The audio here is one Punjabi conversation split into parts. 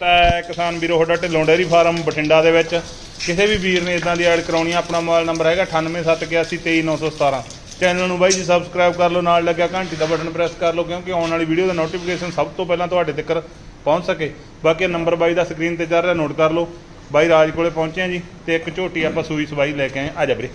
ਤਾਂ ਕਿਸਾਨ ਵੀਰੋ ਤੁਹਾਡਾ ਢਿੱਲੋਂ ਡੇਅਰੀ ਫਾਰਮ ਬਠਿੰਡਾ ਦੇ ਵਿੱਚ। ਕਿਸੇ ਵੀ ਵੀਰ ਨੇ ਇਦਾਂ ਦੀ ਐਡ ਕਰਾਉਣੀ ਆ ਆਪਣਾ ਮੋਬਾਈਲ ਨੰਬਰ ਹੈਗਾ 9871823917 ਚੈਨਲ ਨੂੰ ਬਾਈ ਜੀ ਸਬਸਕ੍ਰਾਈਬ ਕਰ ਲਓ ਨਾਲ ਲੱਗਿਆ ਘੰਟੀ ਦਾ ਬਟਨ ਪ੍ਰੈਸ ਕਰ ਲਓ ਕਿਉਂਕਿ ਆਉਣ ਵਾਲੀ ਵੀਡੀਓ ਦਾ ਨੋਟੀਫਿਕੇਸ਼ਨ ਸਭ ਤੋਂ ਪਹਿਲਾਂ ਤੁਹਾਡੇ ਤੱਕ ਪਹੁੰਚ ਸਕੇ। ਬਾਕੀ ਨੰਬਰ ਬਾਈ ਦਾ ਸਕਰੀਨ ਤੇ ਚੱਲ ਰਿਹਾ ਨੋਟ ਕਰ ਲਓ। ਬਾਈ ਰਾਜ ਕੋਲੇ ਪਹੁੰਚੇ ਆ ਜੀ ਤੇ ਇੱਕ ਝੋਟੀ ਆਪਾਂ ਸੂਈ ਸਵਾਈ ਲੈ ਕੇ ਆਏ ਆ ਜਾ ਵੀਰੇ।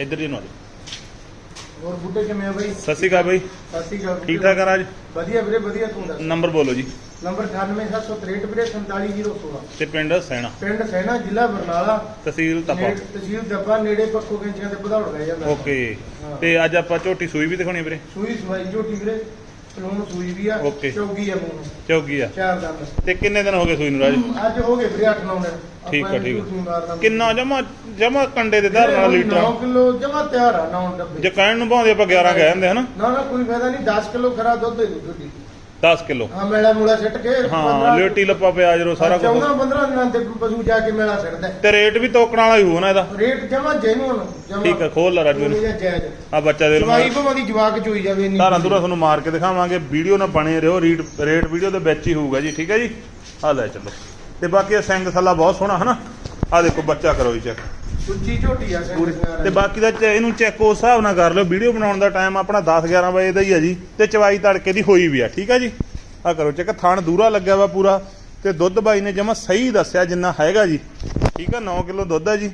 ਇੱਧਰ ਜੀ ਨੂੰ ਆ ਜਾਓ। ਹੋਰ ਬੁੱਢੇ ਕਿਵੇਂ ਆ ਬਾਈ? ਸਤਿ ਸ਼੍ਰੀ ਅਕਾਲ ਬਾਈ। ਸਤਿ ਸ਼੍ਰੀ ਅਕਾਲ ਠੀਕ ਠਾਕ ਆ ਰਾਜ? ਵਧੀਆ ਵੀਰੇ ਵਧੀਆ ਤੂੰ ਦੱਸ। ਨੰਬਰ ਬੋਲੋ ਜੀ। ਨੰਬਰ 98763 ਵੀਰੇ 47016 ਤੇ ਪਿੰਡ ਸੈਣਾ। ਪਿੰਡ ਸੈਣਾ ਜ਼ਿਲ੍ਹਾ ਬਰਨਾਲਾ। ਤਹਿਸੀਲ ਤਪਾ। ਨੇੜੇ- ਤਹਿਸੀਲ ਦੱਬਾ ਨੇੜੇ ਪੱਖੋ ਗੰਚੀਆਂ ਤੇ ਵਧਾਉਣ ਰਹਿ ਜਾਂਦਾ ਓਕੇ। ਹਾਂ। ਤੇ ਅੱਜ ਆਪਾਂ ਝੋਟੀ ਸੂਈ ਵੀ ਦਿਖਾਉਣੀ ਆ ਵੀਰੇ? ਸੂਈ ਸਵਾਈ ਝੋਟੀ ਵੀਰੇ। ਸਲੂਨ ਸੂਈ ਵੀ ਆ। ਓਕੇ। ਚੌਗੀ ਆ ਮੂੰਹ ਚੌਗੀ ਆ। ਚਾਰ ਦੰਦ। ਤੇ ਕਿੰਨੇ ਦਿਨ ਹੋ ਗਏ ਸੂਈ ਨੂੰ ਰਾਜ? ਅੱਜ ਹੋ ਗਏ ਵੀਰੇ 8 9 ਦਿਨ ਠੀਕ ਆ, ਠੀਕ ਆ। ਕਿੰਨਾ ਜਮਾ ਜਮਾ ਕੰਡੇ ਦੇ ਧਾਰ ਨਾਲ ਲੀਟਰ ਨੌ ਕਿਲੋ ਜਮਾ ਤਿਆਰ ਆ 9 ਡੱਬੇ। ਜੇ ਕਹਿਣ ਨੂੰ ਭਾਉਂਦੇ ਆਪਾਂ 11 ਕਹਿ ਦਿੰਦੇ ਹਨਾ। ਨਾ ਨਾ ਕੋਈ ਫਾਇਦਾ ਨਹੀਂ 10 ਕਿਲੋ ਖਰਾ ਦੁੱਧ ਦੇ ਦੂ ਝੋਟੀ। 10 ਕਿਲੋ। ਹਾਂ ਮੇਲਾ ਮੂਲਾ ਸਿੱਟ ਕੇ ਹਾਂ ਲਿਓਟੀ ਲੱਪਾ ਪਿਆਜ ਰੋ ਸਾਰਾ ਕੁਝ 14 15 ਦਿਨਾਂ ਤੇ ਪਸ਼ੂ ਜਾ ਕੇ ਮੇਲਾ ਸਿੱਟਦਾ। ਹੈ। ਤੇ ਰੇਟ ਵੀ ਤੋਕਣ ਵਾਲਾ ਹੀ ਹੋਊ ਨਾ ਇਹਦਾ। ਰੇਟ ਜਮਾ ਜੈਨੂਨ ਜਮਾ ਠੀਕ ਆ ਖੋਲ ਲਾ ਰਾਜੂ ਨੂੰ ਆ ਬੱਚਾ ਦੇ ਜਵਾਈ ਲਓ ਭਵਾਂ ਦੀ ਜਵਾਕ ਚੋਈ ਜਾਵੇ ਇੰਨੀ ਧਾਰਾਂ ਧੁਰਾਂ ਤੁਹਾਨੂੰ ਮਾਰ ਕੇ ਦਿਖਾਵਾਂਗੇ। ਵੀਡੀਓ ਨਾ ਬਣੇ ਰਹੋ ਰੀਡ ਰੇਟ ਵੀਡੀਓ ਦੇ ਵਿੱਚ ਹੀ ਹੋਊਗਾ ਜੀ ਠੀਕ ਹੈ ਜੀ? ਆ ਲੈ ਚੱਲੋ। ਤੇ ਬਾਕੀ ਇਹ ਸਿੰਘ ਥੱਲਾ ਬਹੁਤ ਸੋਹਣਾ ਹਨਾ? ਆ ਦੇਖੋ ਬੱਚਾ ਕਰੋ ਜੀ ਚੈੱਕ ਉੱਚੀ ਝੋਟੀ ਆ ਸਿੰਘ ਤੇ ਬਾਕੀ ਦਾ ਚ- ਇਹਨੂੰ ਚੈੱਕ ਉਸ ਹਿਸਾਬ ਨਾਲ ਕਰ ਲਿਓ। ਵੀਡੀਓ ਬਣਾਉਣ ਦਾ ਟਾਈਮ ਆਪਣਾ 10 11 ਵਜੇ ਦਾ ਹੀ ਆ ਜੀ। ਤੇ ਚਵਾਈ ਤੜਕੇ ਦੀ ਹੋਈ ਵੀ ਆ। ਠੀਕ ਆ ਜੀ? ਆ ਕਰੋ ਚੈੱਕ। ਥਣ ਦੂਰਾ ਲੱਗਿਆ ਵਾ ਪੂਰਾ। ਤੇ ਦੁੱਧ ਬਾਈ ਨੇ ਜਮਾ ਸਹੀ ਦੱਸਿਆ ਜਿੰਨਾ ਹੈਗਾ ਜੀ। ਠੀਕ ਆ? 9 ਕਿਲੋ ਦੁੱਧ ਆ ਜੀ।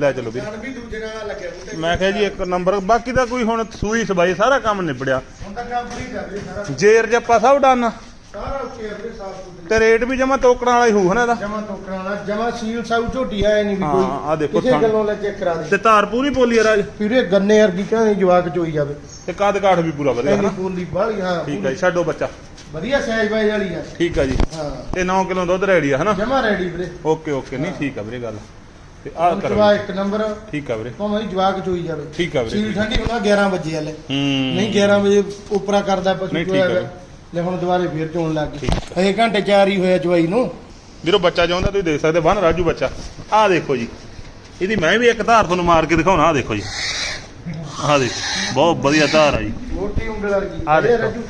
ਲੈ ਚਲੋ ਵੀਰ। ਵੀ ਦੂਜੇ ਨਾਲ ਲੱਗਿਆ। ਬੁੱਢੇ ਮੈਂ ਕਿਹਾ ਜੀ ਇੱਕ ਨੰਬਰ। ਬਾਕੀ ਦਾ ਕੋਈ ਹੁਣ ਸੂਈ ਸਬਾਈ ਸਾਰਾ ਕੰਮ ਨਿਬੜਿਆ। ਹੁਣ ਤਾਂ ਕੰਮ ਪੂਰੀ ਕਰ ਲਈ ਸਾਰਾ। ਜੇਰ ਜੱਪਾ ਸਭ ਡਨ। ਸਾਰਾ ਉੱਕੇ ਆਪਣੇ ਸਾਫ਼ ਸੁਥਰੀ। ਤੇ ਰੇਟ ਵੀ ਜਮਾ ਤੋਕਣ ਵਾਲਾ ਹੀ ਹੋਊ ਹਨਾ ਇਹਦਾ? ਜਮਾ ਟੋਕਰਾਂ ਵਾਲਾ ਜਮਾ ਸੀਲ ਸਾਊ ਝੋਟੀ ਆ ਨਹੀਂ ਵੀ ਹਾਂ, ਕੋਈ ਆਹ ਦੇਖੋ ਕਿਸੇ ਥਣ। ਗੱਲੋਂ ਲੈ ਚੈੱਕ ਕਰਾ ਦੇ। ਤੇ ਧਾਰ ਪੂਰੀ ਪੋਲੀ ਆ ਰਾਜ ਪੂਰੇ ਗੰਨੇ ਵਰਗੀ ਕਹਿੰਦੇ ਜਵਾਕ ਚੋਈ ਜਾਵੇ। ਤੇ ਕੱਦ ਕਾਠ ਵੀ ਪੂਰਾ ਵਧੀਆ ਐਨੀ ਹਨਾ? ਪੂਰੀ ਬਾਹਲੀ ਹਾਂ ਠੀਕ ਜੀ ਛੱਡੋ ਬੱਚਾ। ਵਧੀਆ ਸਾਈਜ਼ ਬਾਈ ਵਾਲੀ ਆ। ਠੀਕ ਆ ਜੀ। ਹਾਂ। ਤੇ 9 ਕਿਲੋ ਦੁੱਧ ਰੈਡੀ ਆ ਹਨਾ? ਜਮਾ ਰੈਡੀ ਵੀਰੇ। Okay okay. ਨਹੀਂ ਠੀਕ ਆ ਵੀਰੇ ਗੱਲ। ਤੇ ਆ ਕਰੋ ਜਵਾ ਇੱਕ ਨੰਬਰ। ਠੀਕ ਆ ਵੀਰੇ। ਭਾਵੇਂ ਜਵਾਕ ਚੋਈ ਜਾਵੇ। ਠੀਕ ਆ ਵੀਰੇ ਸੀਲ ਠੰਡੀ ਬਣਾ 11 ਵਜੇ ਵਾਲੇ। ਹੂੰ। ਨਹੀਂ 11 ਵਜੇ ਉਪਰਾ ਕਰਦਾ ਪਸ਼ੂ ਨਹੀਂ, ਠੀਕ ਚੋਇਆ ਹੈ ਹੋਇਆ। ਲੈ ਹੁਣ ਦੁਬਾਰੇ ਫੇਰ ਚੋਣ ਲੱਗ ਗਈ। ਹਜੇ ਘੰਟੇ ਚਾਰ ਹੀ ਹੋਇਆ ਚਵਾਈ ਨੂੰ। ਵੀਰੋ ਬੱਚਾ ਚਾਹੁੰਦਾ ਤੁਸੀਂ ਦੇਖ ਸਕਦੇ ਬਨ ਰਾਜੂ ਬੱਚਾ। ਆਹ ਦੇਖੋ ਜੀ। ਇਹਦੀ ਮੈਂ ਵੀ ਇੱਕ ਧਾਰ ਤੁਹਾਨੂੰ ਮਾਰ ਕੇ ਦਿਖਾਉਣਾ ਆਹ ਦੇਖੋ ਜੀ। ਆਹ ਦੇਖੋ ਬਹੁਤ ਵਧੀਆ ਧਾਰ ਆ ਜੀ। ਮੋਟੀ ਉਂਗਲ ਵਰਗੀ। ਆਹ ਇਹ ਦੇਖੋ। ਰਾਜੂ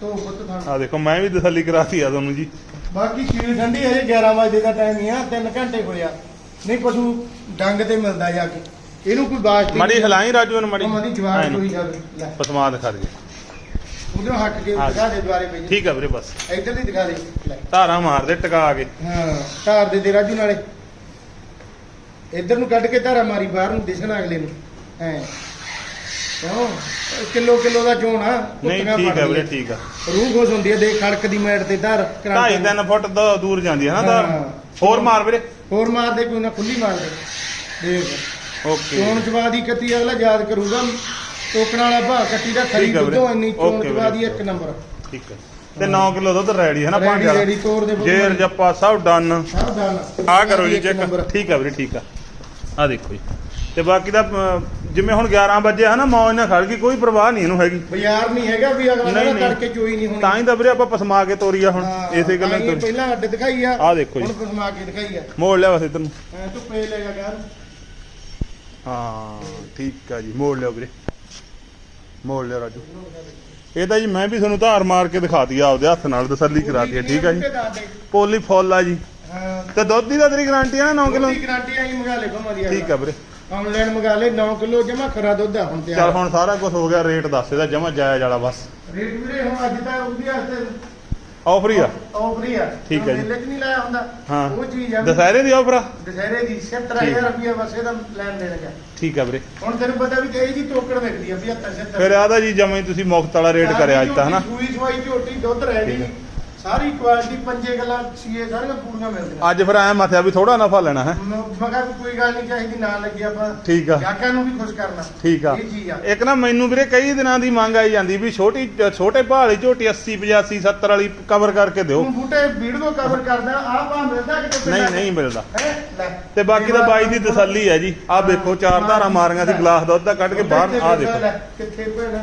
ਤੋ ਬੁੱਤ ਥਾਂ। ਆਹ ਦੇਖੋ ਮੈਂ ਵੀ ਤਸੱਲੀ ਕਰਾਤੀ ਆ ਤੁਹਾਨੂੰ ਜੀ। ਬਾਕੀ ਸੀਲ ਠੰਡੀ ਹਜੇ 11 ਵਜੇ ਦਾ ਟਾਈਮ ਹੀ ਆ 3 ਘੰਟੇ ਹੋਇਆ ਨਹੀਂ ਪਸ਼ੂ ਡੰਗ ਤੇ ਮਿਲਦਾ ਜਾ ਕੇ। ਇਹਨੂੰ ਕੋਈ ਬਾਤ ਮਾੜੀ ਹਲਾਈ ਰਾਜੂ ਨੂੰ ਮਾੜੀ। ਮਾੜੀ। ਚੋਈ ਜਾਵੇ ਲੈ। ਪਸਮਾ ਦਿਖਾ ਦੇ ਉਧਰੋਂ ਹਟ ਕੇ ਆ ਦਿਖਾ ਦੇ ਦੁਆਰੇ ਪਈ ਠੀਕ ਆ ਵੀਰੇ ਬਸ। ਇੱਧਰ ਦੀ ਦਿਖਾ ਦੇ। ਲੈ। ਧਾਰਾਂ ਮਾਰ ਦੇ ਟਿਕਾ ਕੇ। ਹਾਂ ਧਾਰ ਦੇ ਦੇ ਰਾਜੂ ਨਾਲੇ। ਇੱਧਰ ਨੂੰ ਕੱਢ ਕੇ ਧਾਰਾ ਮਾਰੀ ਬਾਹਰ ਨੂੰ ਦਿਸਣਾ ਅਗਲੇ ਨੂੰ। ਐ। ਕਿਉਂ? ਕਿਲੋ ਕਿਲੋ ਦਾ ਚੋਣ ਆ ਨਹੀਂ ਕੁੱਤੀਆਂ ਠੀਕ ਆ ਵੀਰੇ ਫੜਦੀਆਂ। ਠੀਕ ਆ। ਰੂਹ ਖੁਸ਼ ਹੁੰਦੀ ਹੈ ਦੇਖ ਖੜਕ ਦੀ ਮੈਟ ਤੇ ਧਾਰ ਢਾਈ ਤਿੰਨ ਫੁੱਟ ਤੋਂ ਦੂਰ ਜਾਂਦੀ ਹੈ ਨਾ ਧਾਰ। ਹਾਂ। ਹੋਰ ਮਾਰ ਵੀਰੇ। ਹੋਰ ਮਾਰ ਦੇ ਕੋਈ ਨਾ ਖੁੱਲੀ ਮਾਰ ਦੇ। ਦੇਖ। ਓਕੇ। ਚੋਣ ਚਵਾ ਦੀ ਕੱਤੀ ਅਗਲਾ ਯਾਦ ਕਰੂਗਾ। ਟੋਕਣ ਵਾਲਾ ਭਾ ਕੱਤੀ ਦਾ ਖਰੀ ਠੀਕ ਆ ਵੀਰੇ। ਦੁੱਧੋਂ ਇੰਨੀ ਚੋਣ ਓਕੇ ਦੀ। ਇੱਕ ਨੰਬਰ। ਠੀਕ ਹੈ ਤੇ 9 ਕਿਲੋ ਦੁੱਧ ਰੈਡੀ ਹੈ ਨਾ ਰੈਡੀ ਭਾਂਡੇ ਰੈਡੀ ਤੋੜ ਦੇ ਵਾਲਾ ਜੇਰ ਜੱਪਾ ਸਭ ਡਨ। ਸਭ ਆ ਕਰੋ ਜੀ ਚੈੱਕ। ਠੀਕ ਆ ਵੀਰੇ ਠੀਕ ਆ। ਆ ਦੇਖੋ ਜੀ। ਤੇ ਬਾਕੀ ਦਾ ਅਮ, ਜਿਵੇਂ ਹੁਣ 11 ਵਜੇ ਹੈ ਨਾ ਮੌਜ ਨਾਲ ਖੜ ਗਈ ਕੋਈ ਪਰਵਾਹ ਨਹੀਂ ਇਹਨੂੰ ਹੈਗੀ। ਬਾਜ਼ਾਰ ਨਹੀਂ ਹੈਗਾ ਵੀ ਅਗਲਾ ਨਹੀਂ। ਤੜਕੇ ਚੋਈ ਨਹੀਂ ਹੋਣੀ। ਤਾਂ ਹੀ ਤਾਂ ਵੀਰੇ ਆਪਾਂ ਪਸਮਾ ਕੇ ਤੋਰੀ ਆ ਹੁਣ ਹਾਂ, ਇਸੇ ਗੱਲਾਂ ਤਾਂ ਹੀ ਪਹਿਲਾਂ ਅੱਡ ਦਿਖਾਈ ਆ ਆਹ ਦੇਖੋ ਜੀ। ਹੁਣ ਪਸਮਾ ਕੇ ਦਿਖਾਈ ਆ। ਮੋੜ ਲਿਆ ਵਸੇ ਇਧਰ ਨੂੰ। ਐ ਤੂੰ ਪੇ ਲੈਗਾ ਯਾਰ ਹਾਂ ਠੀਕ ਆ ਜੀ ਮੋੜ ਲਿਓ ਵੀਰੇ। ਮੋੜ ਲਿਓ ਰਾਜੂ। ਇਹ ਤਾਂ ਜੀ ਮੈਂ ਵੀ ਤੁਹਾਨੂੰ ਧਾਰ ਮਾਰ ਕੇ ਦਿਖਾਤੀ ਆ ਆਪਦੇ ਹੱਥ ਨਾਲ ਤਸੱਲੀ ਕਰਾਤੀ ਹੈ ਠੀਕ ਆ ਜੀ। ਪੋਲੀ ਫੁੱਲ ਆ ਜੀ। ਹਾਂ। ਤੇ ਦੁੱਧ ਦੀ ਤਾਂ ਤੇਰੀ ਗਾਰੰਟੀ ਆ ਨਾ 9 ਕਿਲੋ ਦੀ ਗਾਰੰਟੀ ਆਈ ਮੰਗਾ ਲੈ ਕੋ ਮਰੀ ਠੀਕ ਆ ਵੀਰੇ। ਆਨਲਾਈਨ ਮੰਗਾ ਲੈ 9 ਕਿਲੋ ਜਮਾ ਖਰਾ ਦੁੱਧ ਆ ਹੁਣ ਤੇ ਚੱਲ ਹੁਣ ਸਾਰਾ ਕੁਝ ਹੋ ਗਿਆ ਰੇਟ ਦੱਸ ਇਹਦਾ ਜਮਾ ਜਾਇਜ਼ ਵਾਲਾ ਬਸ। ਰੇਟ ਵੀਰੇ ਹੁਣ ਅੱਜ ਤਾਂ ਉਹਦੀ ਵਾਸਤੇ ਆਫਰ ਹੀ ਆ। ਆਫਰ ਹੀ ਆ। ਠੀਕ ਆ ਜੀ। ਮੇਲੇ 'ਚ ਨਹੀਂ ਲਾਇਆ ਹੁੰਦਾ। ਹਾਂ। ਉਹ ਚੀਜ਼ ਆ ਦੁਸਹਿਰੇ ਦੀ ਆਫਰ ਆ? ਦਸ਼ਹਰੇ ਦੀ 70000 ਰੁਪਏ ਬਸ ਇਹਦਾ ਲੈਣ ਦੇਣ ਗਿਆ ਠੀਕ ਆ ਵੀਰੇ। ਹੁਣ ਤੈਨੂੰ ਪਤਾ ਵੀ ਕਈ ਜੀ ਟੋਕੜ ਵਿਕਦੀ ਆ 75 76 ਫਿਰ ਆਦਾ ਜੀ ਜਮਾਂ ਹੀ ਤੁਸੀਂ ਮੁਫਤ ਵਾਲਾ ਰੇਟ ਕਰਿਆ ਅੱਜ ਤਾਂ ਹਨਾ? ਸੂਈ ਸਵਾਈ ਝੋਟੀ ਦੁੱਧ ਰਹਿ ਠੀਕ ਗਈ ਸਾਰੀ ਕੁਆਲਿਟੀ ਪੰਜੇ ਗੱਲਾਂ ਸੀਏ ਸਾਰੀਆਂ ਪੂਰੀਆਂ ਮਿਲਦੀਆਂ। ਅੱਜ ਫਿਰ ਐ ਮਥਿਆ ਵੀ ਥੋੜਾ ਨਫਾ ਲੈਣਾ ਹੈ। ਮ- ਮੈਂ ਕਿਹਾ ਵੀ ਕੋਈ ਗੱਲ ਨਹੀਂ ਚਾਹੀਦੀ ਨਾ ਲੱਗੀ ਆਪਾਂ ਠੀਕ ਆ। ਗਾਹਕਾਂ ਨੂੰ ਵੀ ਖੁਸ਼ ਕਰਨਾ। ਠੀਕ ਆ। ਇਹ ਚੀਜ਼ ਆ। ਇੱਕ ਨਾ ਮੈਨੂੰ ਵੀਰੇ ਕਈ ਦਿਨਾਂ ਦੀ ਮੰਗ ਆਈ ਜਾਂਦੀ ਵੀ ਛੋਟੀ ਛੋਟੇ ਭਾਅ ਵਾਲੀ ਝੋਟੀ 80 85 70 ਵਾਲੀ ਕਵਰ ਕਰਕੇ ਦਿਓ। ਬੂਟੇ ਵੀਡੀਓ ਕਵਰ ਕਰਦਾ ਆ ਭਾ ਮਿਲਦਾ ਕਿਤੇ ਨਹੀਂ ਨਹੀਂ ਮਿਲਦਾ। ਹੈ? ਲੈ। ਤੇ ਬਾਕੀ ਤਾਂ ਬਾਈ ਦੀ ਤਸੱਲੀ ਹੈ ਜੀ। ਆਹ ਵੇਖੋ ਚਾਰ ਧਾਰਾਂ ਮਾਰੀਆਂ ਸੀ ਗਲਾਸ ਦੁੱਧ ਦਾ ਕੱਢ ਕੇ ਬਾਹਰ ਆ ਦੇਖੋ। ਕਿੱਥੇ ਭੈਣ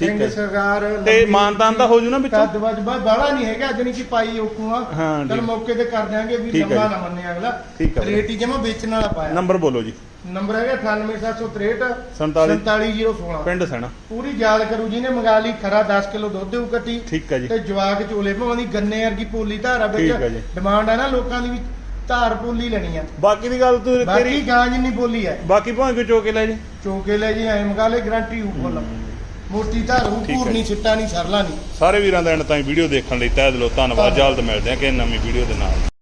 ਸਿੰਘ ਹੈ। ਸਰਕਾਰ ਤੇ ਮਾਨਤਾਨ ਦਾ ਹੋ ਜੂ ਨਾ ਵਿੱਚੋਂ? ਕੱਦ ਵੱਜ ਬਾ ਬਾਲਾ ਨਹੀਂ ਹੈਗਾ ਜਣੀ ਕਿ ਪਾਈ ਓਕੂ ਆ ਹਾਂ, ਚਲ। ਮੌਕੇ ਤੇ ਕਰ ਦਿਆਂਗੇ ਵੀ ਹੈ ਲੰਬਾ ਜੀ। ਨਾ ਮੰਨੇ ਅਗਲਾ। ਹੈ ਜੀ। ਰੇਟ ਹੀ ਜਮਾ ਵੇਚਣ ਵਾਲਾ ਪਾਇਆ। ਨੰਬਰ ਬੋਲੋ ਜੀ। ਨੰਬਰ ਹੈਗਾ 98763 47 47016 ਪਿੰਡ ਸੈਣਾ। ਪੂਰੀ ਯਾਦ ਕਰੂ ਜਿਹਨੇ ਮੰਗਾ ਲਈ ਖਰਾ 10 ਕਿਲੋ ਦੁੱਧ ਦੇਊ ਕੱਟੀ। ਠੀਕ ਹੈ ਜੀ। ਤੇ ਜਵਾਕ ਝੋਲੇ ਭਾਵਾਂ ਦੀ ਗੰਨੇ ਵਰਗੀ ਪੋਲੀ ਧਾਰਾ ਹੈ ਜੀ। ਵਿੱਚ ਡਿਮਾਂਡ ਆ ਨਾ ਲੋਕਾਂ ਦੀ ਵੀ ਧਾਰ ਪੋਲੀ ਲੈਣੀ ਆ। ਬਾਕੀ ਦੀ ਗੱਲ ਤੂੰ ਬਾਕੀ ਤੇਰੀ ਗਾਂ ਜਿੰਨੀ ਬੋਲੀ ਹੈ ਬਾਕੀ ਭਾਵੇਂ ਕੋਈ ਚੋਕੇ ਲੈ ਜੀ। ਚੋਕੇ ਲੈ ਜੀ ਐ ਮੰਗਾ ਲੈ ਗਰੰਟੀ ਹੂ। ਫੁੱਲ ਮੋਟੀ ਧਾਰ ਠੀਕ ਹੈ ਪੂਰਨੀ। ਸਿੱਟਾ ਨਹੀਂ ਸਰਲਾ ਨਹੀਂ। ਸਾਰੇ ਵੀਰਾਂ ਦਾ ਐਂਡ ਤਾਈਂ ਵੀਡੀਓ ਦੇਖਣ ਲਈ ਤਹਿ ਦਿਲੋਂ ਧੰਨਵਾਦ। ਜਲਦ ਮਿਲਦੇ ਹਾਂ ਕਿ ਨਵੀਂ ਵੀਡੀਓ ਦੇ ਨਾਲ।